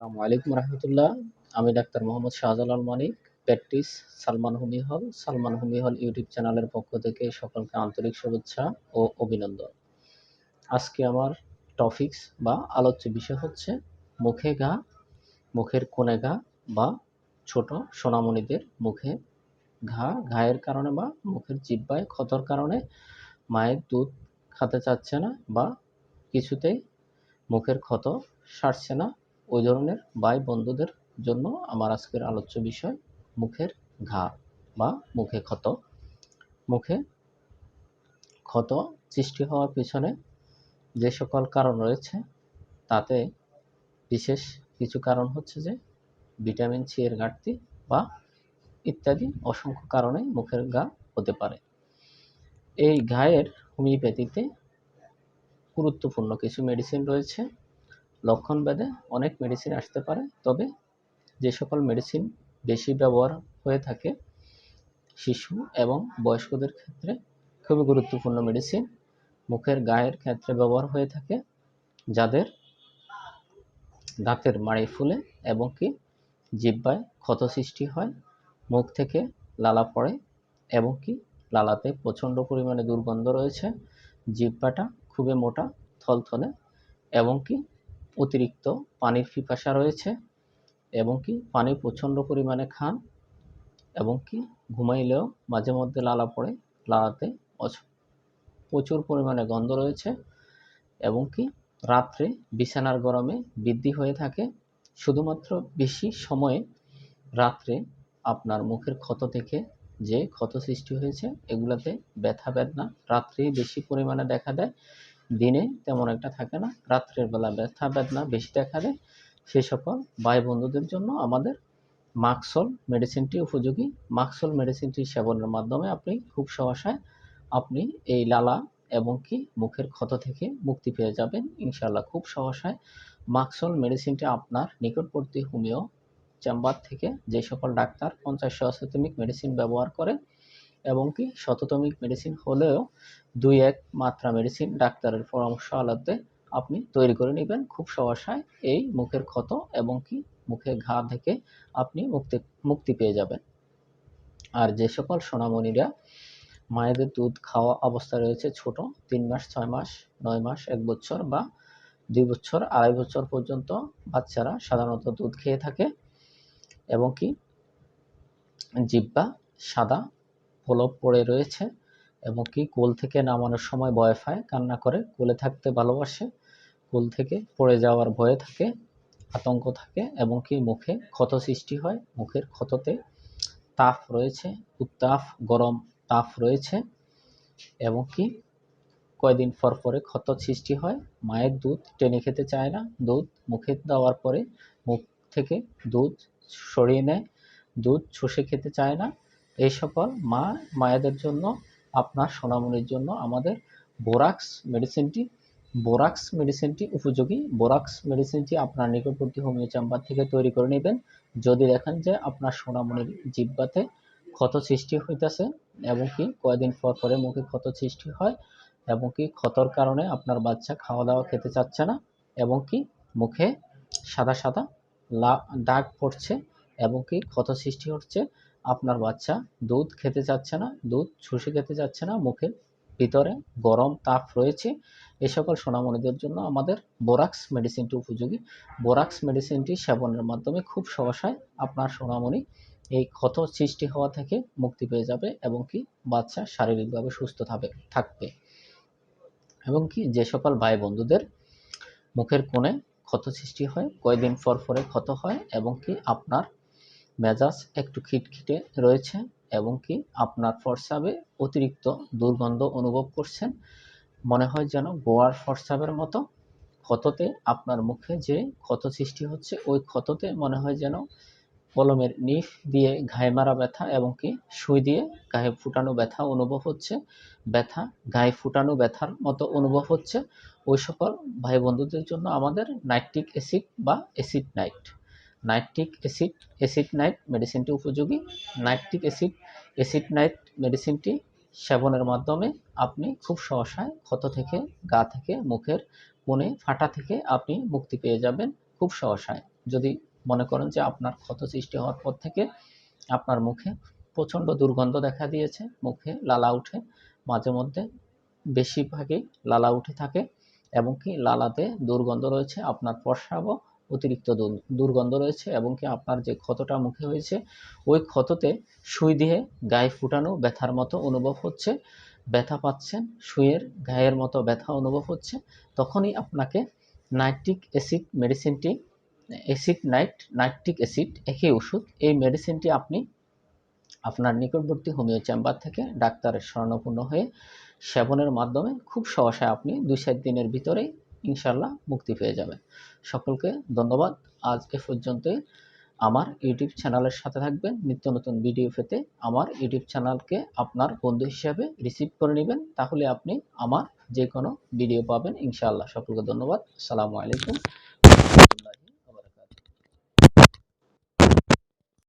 আসসালামু আলাইকুম রহমতুল্লাহ। আমি doctor Mohammad Shahjalal Manik, practice Salman homeo hall Salman homeo হল ইউটিউব চ্যানেলের পক্ষ থেকে সকলকে আন্তরিক শুভেচ্ছা ও অভিনন্দন। আজকে আমার টপিকস বা আলোচ্য বিষয় হচ্ছে মুখে ঘা মুখের কোণে ঘা বা ছোট সোনামণিদের মুখে ঘা, ঘায়ের কারণে বা মুখের জিব্বায় ক্ষতর কারণে মায়ের দুধ খেতে চাচ্ছে না বা কিছুতেই মুখের ক্ষত সারছে না। ওই ধরনের ভাই বন্ধুদের জন্য আমার আজকের আলোচ্য বিষয় মুখের ঘা বা মুখে ক্ষত। মুখে ক্ষত সৃষ্টি হওয়ার পিছনে যে সকল কারণ রয়েছে, তাতে বিশেষ কিছু কারণ হচ্ছে যে ভিটামিন সি এর ঘাটতি বা ইত্যাদি অসংখ্য কারণে মুখের ঘা হতে পারে। এই ঘায়ের হোমিওপ্যাথিতে গুরুত্বপূর্ণ কিছু মেডিসিন রয়েছে। লক্ষণ ভেদে অনেক মেডিসিন আসতে পারে, তবে যে সকল মেডিসিন বেশি ব্যবহার হয়ে থাকে, শিশু এবং বয়স্কদের ক্ষেত্রে খুবই গুরুত্বপূর্ণ মেডিসিন মুখের, গায়ের ক্ষেত্রে ব্যবহার হয়ে থাকে, যাদের দাঁতের মাড়ি ফুলে এবং কি জিব্বায় ক্ষত সৃষ্টি হয়, মুখ থেকে লালা পড়ে এবং কি লালাতে প্রচণ্ড পরিমাণে দুর্গন্ধ রয়েছে, জিব্বাটা খুবই মোটা, থলথলে এবং কি অতিরিক্ত পানির পিপাসা রয়েছে এবং কি পানি প্রচণ্ড পরিমাণে খান এবং কি ঘুমাইলেও মাঝে মধ্যে লালা পড়ে, লালাতে প্রচুর পরিমাণে গন্ধ রয়েছে এবং কি রাত্রে বিছানার গরমে বৃদ্ধি হয়ে থাকে। শুধুমাত্র বেশি সময়ে রাত্রে আপনার মুখের ক্ষত থেকে যে ক্ষত সৃষ্টি হয়েছে, এগুলাতে ব্যথা, বেদনা রাত্রেই বেশি পরিমাণে দেখা দেয়। দিনে তেমন একটা থাকে না। রাত্রের বেলা ব্যথা বেদনা বেশি দেখা দেয়। সেই সকল ভাই বন্ধুদের জন্য আমাদের মাক্সল মেডিসিনটি উপযোগী। মাক্সল মেডিসিনটি সেবনের মাধ্যমে আপনি খুব সহসায় আপনি এই লালা এবং কি মুখের ক্ষত থেকে মুক্তি পেয়ে যাবেন। ইনশাল্লাহ খুব সহসায় মাক্সল মেডিসিনটি আপনার নিকটবর্তী হোমিও চেম্বার থেকে যে সকল ডাক্তার পঞ্চাশ সহস্রতমিক মেডিসিন ব্যবহার করে এবং কি শততমিক মেডিসিন হলেও দুই এক মাত্রা মেডিসিন ডাক্তারের পরামর্শ আলাদে আপনি তৈরি করে নেবেন। খুব সহসায় এই মুখের ক্ষত এবং কি মুখে ঘা থেকে আপনি মুক্তি মুক্তি পেয়ে যাবেন। আর যে সকল সোনামণিরা মায়েদের দুধ খাওয়া অবস্থা রয়েছে ছোট, তিন মাস, ছয় মাস, নয় মাস, এক বছর বা দুই বছর, আড়াই বছর পর্যন্ত বাচ্চারা সাধারণত দুধ খেয়ে থাকে। এবং কি জিব্বা সাদা প্রলোভ পড়ে রয়েছে এবং কি কোল থেকে নামানোর সময় ভয় পায়, কান্না করে, কোলে থাকতে ভালোবাসে, কোল থেকে পড়ে যাওয়ার ভয়ে থাকে, আতঙ্ক থাকে এবং কি মুখে ক্ষত সৃষ্টি হয়, মুখের ক্ষততে তাপ রয়েছে, উত্তাপ, গরম তাপ রয়েছে এবং কি কয়দিন পর পরে ক্ষত সৃষ্টি হয়, মায়ের দুধ টেনে খেতে চায় না, দুধ মুখে দেওয়ার পরে মুখ থেকে দুধ সরিয়ে নেয়, দুধ চষে খেতে চায় না এই সকল মা, মায়েদের জন্য, আপনার সোনামনির জন্য আমাদের বোরাক্স মেডিসিনটি বোরাক্স মেডিসিনটি উপযোগী। বোরাক্স মেডিসিনটি আপনার নিকটবর্তী হোমিও চেম্বার থেকে তৈরি করে নেবেন। যদি দেখেন যে আপনার সোনামনির জিব্বাতে ক্ষত সৃষ্টি হইতেছে এবং কি কয়েকদিন পর পরে মুখে ক্ষত সৃষ্টি হয় এবং কি ক্ষতর কারণে আপনার বাচ্চা খাওয়া দাওয়া খেতে চাচ্ছে না এবং কি মুখে সাদা সাদা লা, দাগ পড়ছে এবং কি ক্ষত সৃষ্টি হচ্ছে আপনার বাচ্চা দুধ খেতে চাচ্ছে না, দুধ শুষে খেতে চাচ্ছে না, মুখের ভিতরে গরম তাপ রয়েছে। এ সকল সোনামণিদের জন্য আমাদের বোরাক্স মেডিসিনটি উপযোগী। বোরাক্স মেডিসিনটি সেবনের মাধ্যমে খুব সহসায় আপনার সোনামণি এই ক্ষত সৃষ্টি হওয়া থেকে মুক্তি পেয়ে যাবে এবং কি বাচ্চা শারীরিকভাবে সুস্থ থাকবে থাকবে। এবং কি যে সকল ভাই বন্ধুদের মুখের কোণে ক্ষত সৃষ্টি হয়, কয়দিন পর পরে ক্ষত হয় এবং কি আপনার মেজাজ একটু খিটখিটে রয়েছে এবং কি আপনার ফরসাবে অতিরিক্ত দুর্গন্ধ অনুভব করছেন। মনে হয় যেন গোয়ার ফরসাবের মতো ক্ষততে আপনার মুখে যে ক্ষত সৃষ্টি হচ্ছে, ওই ক্ষততে মনে হয় যেন কলমের নিফ দিয়ে ঘায়ে মারা ব্যথা এবং কি সুই দিয়ে গায়ে ফুটানো ব্যথা অনুভব হচ্ছে। ব্যথা গায়ে ফুটানো ব্যথার মতো অনুভব হচ্ছে। ওই সকল ভাই বন্ধুদের জন্য আমাদের নাইট্রিক অ্যাসিড বা acid nit. Nitric acid acid nit মেডিসিনটি উপযোগী। নাইট্রিক অ্যাসিড অ্যাসিড নাইট মেডিসিনটি সেবনের মাধ্যমে আপনি খুব সহসায় ক্ষত থেকে, গা থেকে, মুখের কোণে, ফাটা থেকে আপনি মুক্তি পেয়ে যাবেন খুব সহসায়। যদি মনে করেন যে আপনার ক্ষত সৃষ্টি হওয়ার পর থেকে আপনার মুখে প্রচণ্ড দুর্গন্ধ দেখা দিয়েছে, মুখে লালা উঠে, মাঝে মধ্যে বেশিরভাগই লালা উঠে থাকে এবং কি লালাতে দুর্গন্ধ রয়েছে, আপনার প্রস্রাবও অতিরিক্ত দুর- দুর্গন্ধ রয়েছে এবং কি আপনার যে ক্ষতটা মুখে হয়েছে, ওই ক্ষততে সুই দিয়ে গায়ে ফুটানো ব্যথার মতো অনুভব হচ্ছে, ব্যথা পাচ্ছেন, সুইয়ের গায়ের মতো ব্যথা অনুভব হচ্ছে, তখনই আপনাকে নাইট্রিক অ্যাসিড মেডিসিনটি, অ্যাসিড নাইট, নাইট্রিক অ্যাসিড একই ওষুধ, এই মেডিসিনটি আপনি আপনার নিকটবর্তী হোমিও চেম্বার থেকে ডাক্তারের শরণাপন্ন হয়ে সেবনের মাধ্যমে খুব সহসায় আপনি দুই চার দিনের ভিতরেই ইনশাল্লাহ মুক্তি পেয়ে যাবেন। সকলকে ধন্যবাদ। আজ এ পর্যন্তই। আমার ইউটিউব চ্যানেলের সাথে থাকবেন। নিত্য নতুন ভিডিও পেতে আমার ইউটিউব চ্যানেলকে আপনার বন্ধু হিসাবে রিসিভ করে নেবেন। তাহলে আপনি আমার যে কোনো ভিডিও পাবেন। ইনশাল্লাহ সকলকে ধন্যবাদ। আসসালামু আলাইকুম।